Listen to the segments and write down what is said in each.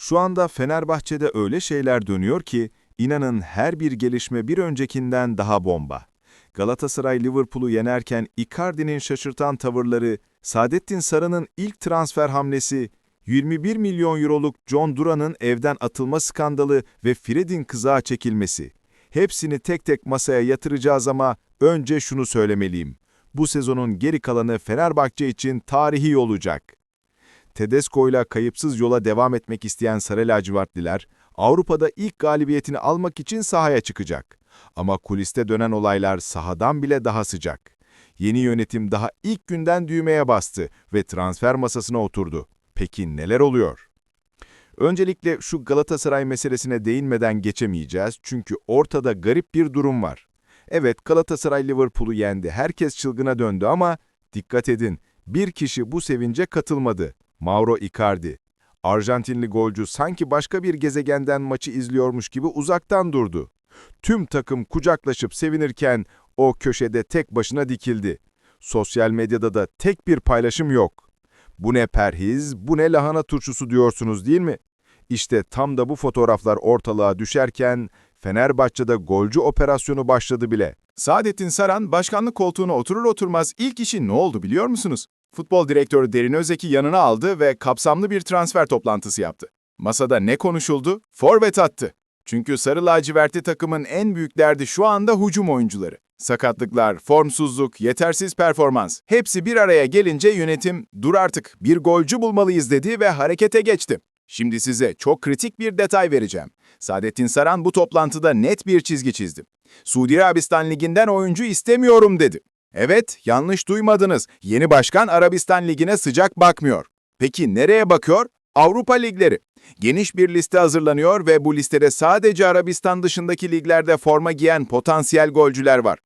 Şu anda Fenerbahçe'de öyle şeyler dönüyor ki, inanın her bir gelişme bir öncekinden daha bomba. Galatasaray Liverpool'u yenerken Icardi'nin şaşırtan tavırları, Saadettin Sarı'nın ilk transfer hamlesi, 21 milyon euroluk John Duran'ın evden atılma skandalı ve Fred'in kızağa çekilmesi. Hepsini tek tek masaya yatıracağız ama önce şunu söylemeliyim. Bu sezonun geri kalanı Fenerbahçe için tarihi olacak. Tedesco'yla kayıpsız yola devam etmek isteyen Sarı lacivertliler, Avrupa'da ilk galibiyetini almak için sahaya çıkacak. Ama kuliste dönen olaylar sahadan bile daha sıcak. Yeni yönetim daha ilk günden düğmeye bastı ve transfer masasına oturdu. Peki neler oluyor? Öncelikle şu Galatasaray meselesine değinmeden geçemeyeceğiz çünkü ortada garip bir durum var. Evet Galatasaray Liverpool'u yendi, herkes çılgına döndü ama dikkat edin bir kişi bu sevince katılmadı. Mauro Icardi. Arjantinli golcü sanki başka bir gezegenden maçı izliyormuş gibi uzaktan durdu. Tüm takım kucaklaşıp sevinirken o köşede tek başına dikildi. Sosyal medyada da tek bir paylaşım yok. Bu ne perhiz, bu ne lahana turşusu diyorsunuz değil mi? İşte tam da bu fotoğraflar ortalığa düşerken Fenerbahçe'de golcü operasyonu başladı bile. Saadettin Saran başkanlık koltuğuna oturur oturmaz ilk işi ne oldu biliyor musunuz? Futbol direktörü Derin Özek'i yanına aldı ve kapsamlı bir transfer toplantısı yaptı. Masada ne konuşuldu? Forvet attı. Çünkü sarı lacivertli takımın en büyük derdi şu anda hücum oyuncuları. Sakatlıklar, formsuzluk, yetersiz performans hepsi bir araya gelince yönetim dur artık bir golcü bulmalıyız dedi ve harekete geçti. Şimdi size çok kritik bir detay vereceğim. Saadettin Saran bu toplantıda net bir çizgi çizdi. Suudi Arabistan Ligi'nden oyuncu istemiyorum dedi. Evet, yanlış duymadınız. Yeni başkan Arabistan Ligi'ne sıcak bakmıyor. Peki nereye bakıyor? Avrupa ligleri. Geniş bir liste hazırlanıyor ve bu listede sadece Arabistan dışındaki liglerde forma giyen potansiyel golcüler var.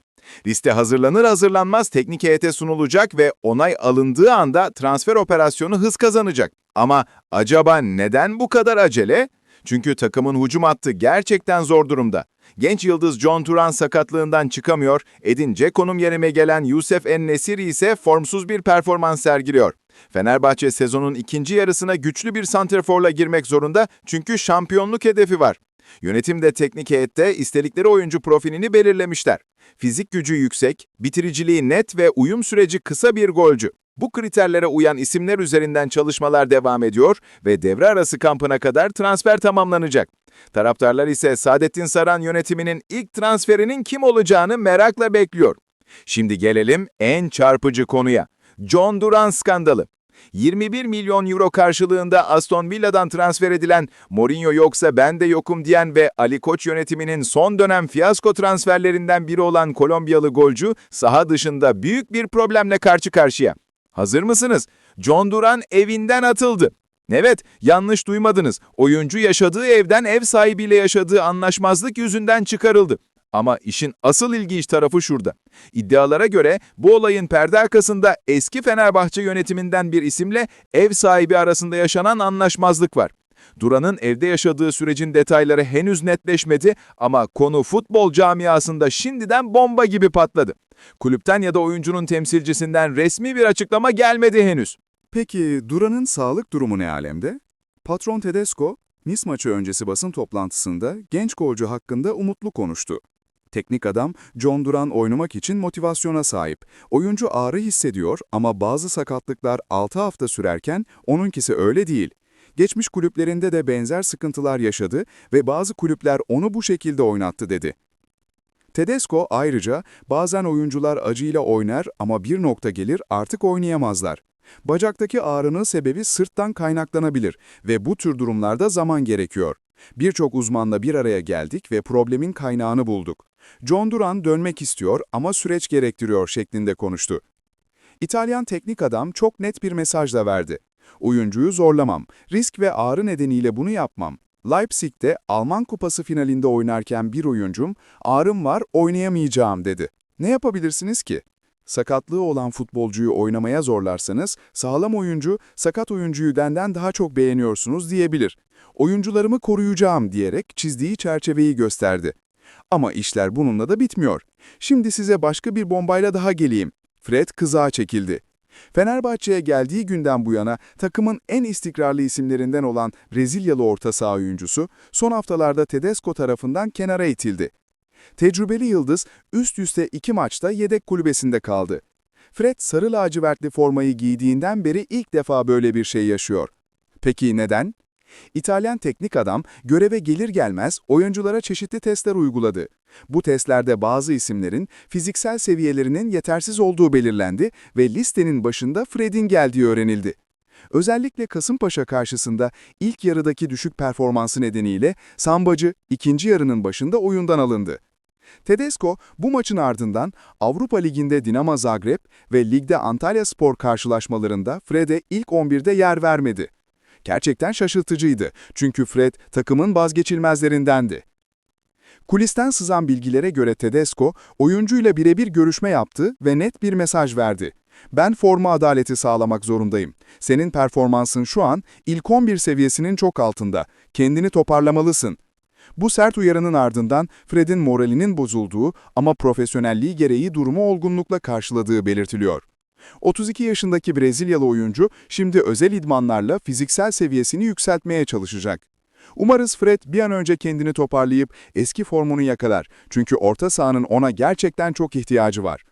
Liste hazırlanır hazırlanmaz teknik heyete sunulacak ve onay alındığı anda transfer operasyonu hız kazanacak. Ama acaba neden bu kadar acele? Çünkü takımın hücum hattı gerçekten zor durumda. Genç yıldız John Turan sakatlığından çıkamıyor, Edin Dzeko'nun yerine gelen Yusuf En-Nesiri ise formsuz bir performans sergiliyor. Fenerbahçe sezonun ikinci yarısına güçlü bir santrforla girmek zorunda çünkü şampiyonluk hedefi var. Yönetim de teknik heyette istedikleri oyuncu profilini belirlemişler. Fizik gücü yüksek, bitiriciliği net ve uyum süreci kısa bir golcü. Bu kriterlere uyan isimler üzerinden çalışmalar devam ediyor ve devre arası kampına kadar transfer tamamlanacak. Taraftarlar ise Saadettin Saran yönetiminin ilk transferinin kim olacağını merakla bekliyor. Şimdi gelelim en çarpıcı konuya. John Duran skandalı. 21 milyon euro karşılığında Aston Villa'dan transfer edilen, Mourinho yoksa ben de yokum diyen ve Ali Koç yönetiminin son dönem fiyasko transferlerinden biri olan Kolombiyalı golcü saha dışında büyük bir problemle karşı karşıya. Hazır mısınız? John Duran evinden atıldı. Evet, yanlış duymadınız. Oyuncu yaşadığı evden ev sahibiyle yaşadığı anlaşmazlık yüzünden çıkarıldı. Ama işin asıl ilginç tarafı şurada. İddialara göre bu olayın perde arkasında eski Fenerbahçe yönetiminden bir isimle ev sahibi arasında yaşanan anlaşmazlık var. Duran'ın evde yaşadığı sürecin detayları henüz netleşmedi ama konu futbol camiasında şimdiden bomba gibi patladı. Kulüpten ya da oyuncunun temsilcisinden resmi bir açıklama gelmedi henüz. Peki Duran'ın sağlık durumu ne alemde? Patron Tedesco, Nice maçı öncesi basın toplantısında genç golcü hakkında umutlu konuştu. Teknik adam, John Duran oynamak için motivasyona sahip. Oyuncu ağrı hissediyor ama bazı sakatlıklar 6 hafta sürerken onunkisi öyle değil. Geçmiş kulüplerinde de benzer sıkıntılar yaşadı ve bazı kulüpler onu bu şekilde oynattı dedi. Tedesco ayrıca bazen oyuncular acıyla oynar ama bir nokta gelir artık oynayamazlar. Bacaktaki ağrının sebebi sırttan kaynaklanabilir ve bu tür durumlarda zaman gerekiyor. Birçok uzmanla bir araya geldik ve problemin kaynağını bulduk. John Duran dönmek istiyor ama süreç gerektiriyor şeklinde konuştu. İtalyan teknik adam çok net bir mesajla verdi. Oyuncuyu zorlamam, risk ve ağrı nedeniyle bunu yapmam. Leipzig'te Alman Kupası finalinde oynarken bir oyuncum, ağrım var oynayamayacağım dedi. Ne yapabilirsiniz ki? Sakatlığı olan futbolcuyu oynamaya zorlarsanız, sağlam oyuncu, sakat oyuncuyu benden daha çok beğeniyorsunuz diyebilir. Oyuncularımı koruyacağım diyerek çizdiği çerçeveyi gösterdi. Ama işler bununla da bitmiyor. Şimdi size başka bir bombayla daha geleyim. Fred kızağa çekildi. Fenerbahçe'ye geldiği günden bu yana takımın en istikrarlı isimlerinden olan Brezilyalı orta saha oyuncusu son haftalarda Tedesco tarafından kenara itildi. Tecrübeli Yıldız üst üste iki maçta yedek kulübesinde kaldı. Fred sarı lacivertli formayı giydiğinden beri ilk defa böyle bir şey yaşıyor. Peki neden? İtalyan teknik adam göreve gelir gelmez oyunculara çeşitli testler uyguladı. Bu testlerde bazı isimlerin fiziksel seviyelerinin yetersiz olduğu belirlendi ve listenin başında Fred'in geldiği öğrenildi. Özellikle Kasımpaşa karşısında ilk yarıdaki düşük performansı nedeniyle Sambacı ikinci yarının başında oyundan alındı. Tedesco bu maçın ardından Avrupa Ligi'nde Dinamo Zagreb ve Lig'de Antalya Spor karşılaşmalarında Fred'e ilk 11'de yer vermedi. Gerçekten şaşırtıcıydı çünkü Fred takımın vazgeçilmezlerindendi. Kulisten sızan bilgilere göre Tedesco, oyuncuyla birebir görüşme yaptı ve net bir mesaj verdi. Ben forma adaleti sağlamak zorundayım. Senin performansın şu an ilk 11 seviyesinin çok altında. Kendini toparlamalısın. Bu sert uyarının ardından Fred'in moralinin bozulduğu ama profesyonelliği gereği durumu olgunlukla karşıladığı belirtiliyor. 32 yaşındaki Brezilyalı oyuncu şimdi özel idmanlarla fiziksel seviyesini yükseltmeye çalışacak. Umarız Fred bir an önce kendini toparlayıp eski formunu yakalar çünkü orta sahanın ona gerçekten çok ihtiyacı var.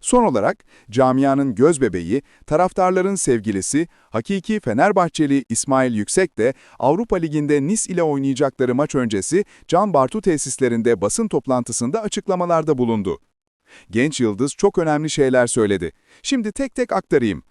Son olarak camianın gözbebeği, taraftarların sevgilisi, hakiki Fenerbahçeli İsmail Yüksek de Avrupa Ligi'nde Nice ile oynayacakları maç öncesi Can Bartu tesislerinde basın toplantısında açıklamalarda bulundu. Genç yıldız çok önemli şeyler söyledi. Şimdi tek tek aktarayım.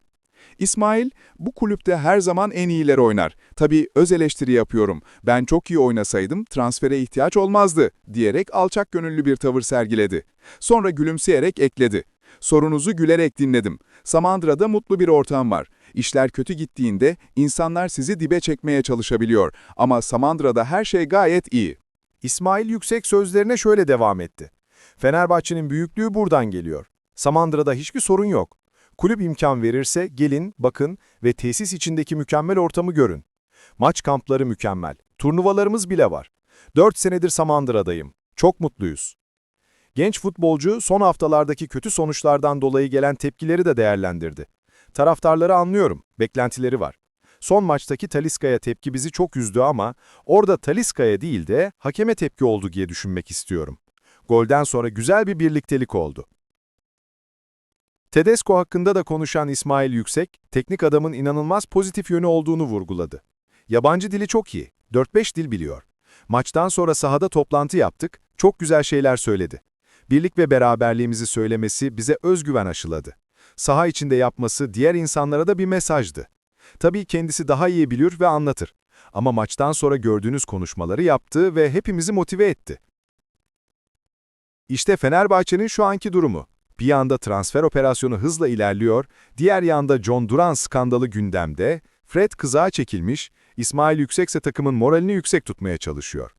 İsmail, bu kulüpte her zaman en iyiler oynar. Tabii öz eleştiri yapıyorum. Ben çok iyi oynasaydım transfere ihtiyaç olmazdı diyerek alçak gönüllü bir tavır sergiledi. Sonra gülümseyerek ekledi. Sorunuzu gülerek dinledim. Samandıra'da mutlu bir ortam var. İşler kötü gittiğinde insanlar sizi dibe çekmeye çalışabiliyor. Ama Samandıra'da her şey gayet iyi. İsmail Yüksek sözlerine şöyle devam etti. Fenerbahçe'nin büyüklüğü buradan geliyor. Samandıra'da hiçbir sorun yok. Kulüp imkan verirse gelin, bakın ve tesis içindeki mükemmel ortamı görün. Maç kampları mükemmel. Turnuvalarımız bile var. 4 senedir Samandıra'dayım. Çok mutluyuz. Genç futbolcu son haftalardaki kötü sonuçlardan dolayı gelen tepkileri de değerlendirdi. Taraftarları anlıyorum, beklentileri var. Son maçtaki Taliska'ya tepki bizi çok üzdü ama orada Taliska'ya değil de hakeme tepki oldu diye düşünmek istiyorum. Golden sonra güzel bir birliktelik oldu. Tedesco hakkında da konuşan İsmail Yüksek, teknik adamın inanılmaz pozitif yönü olduğunu vurguladı. Yabancı dili çok iyi, 4-5 dil biliyor. Maçtan sonra sahada toplantı yaptık, çok güzel şeyler söyledi. Birlik ve beraberliğimizi söylemesi bize özgüven aşıladı. Saha içinde yapması diğer insanlara da bir mesajdı. Tabii kendisi daha iyi bilir ve anlatır. Ama maçtan sonra gördüğünüz konuşmaları yaptı ve hepimizi motive etti. İşte Fenerbahçe'nin şu anki durumu. Bir yanda transfer operasyonu hızla ilerliyor, diğer yanda John Duran skandalı gündemde, Fred kızağa çekilmiş, İsmail Yüksekse takımın moralini yüksek tutmaya çalışıyor.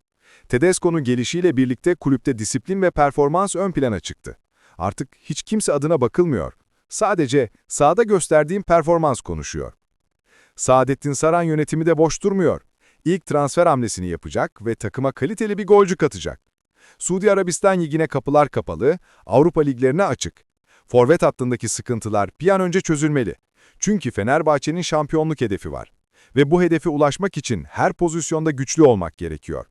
Tedesco'nun gelişiyle birlikte kulüpte disiplin ve performans ön plana çıktı. Artık hiç kimse adına bakılmıyor. Sadece sahada gösterdiğim performans konuşuyor. Saadettin Saran yönetimi de boş durmuyor. İlk transfer hamlesini yapacak ve takıma kaliteli bir golcü katacak. Suudi Arabistan ligine kapılar kapalı, Avrupa liglerine açık. Forvet hattındaki sıkıntılar bir an önce çözülmeli. Çünkü Fenerbahçe'nin şampiyonluk hedefi var. Ve bu hedefe ulaşmak için her pozisyonda güçlü olmak gerekiyor.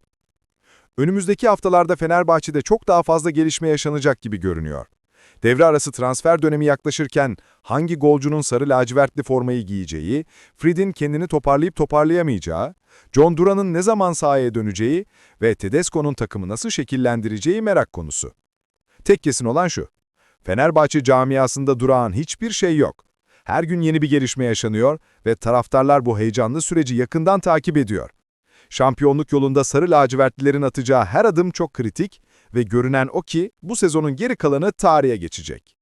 Önümüzdeki haftalarda Fenerbahçe'de çok daha fazla gelişme yaşanacak gibi görünüyor. Devre arası transfer dönemi yaklaşırken hangi golcunun sarı lacivertli formayı giyeceği, Fred'in kendini toparlayıp toparlayamayacağı, John Duran'ın ne zaman sahaya döneceği ve Tedesco'nun takımı nasıl şekillendireceği merak konusu. Tek kesin olan şu, Fenerbahçe camiasında durağan hiçbir şey yok. Her gün yeni bir gelişme yaşanıyor ve taraftarlar bu heyecanlı süreci yakından takip ediyor. Şampiyonluk yolunda sarı lacivertlilerin atacağı her adım çok kritik ve görünen o ki bu sezonun geri kalanı tarihe geçecek.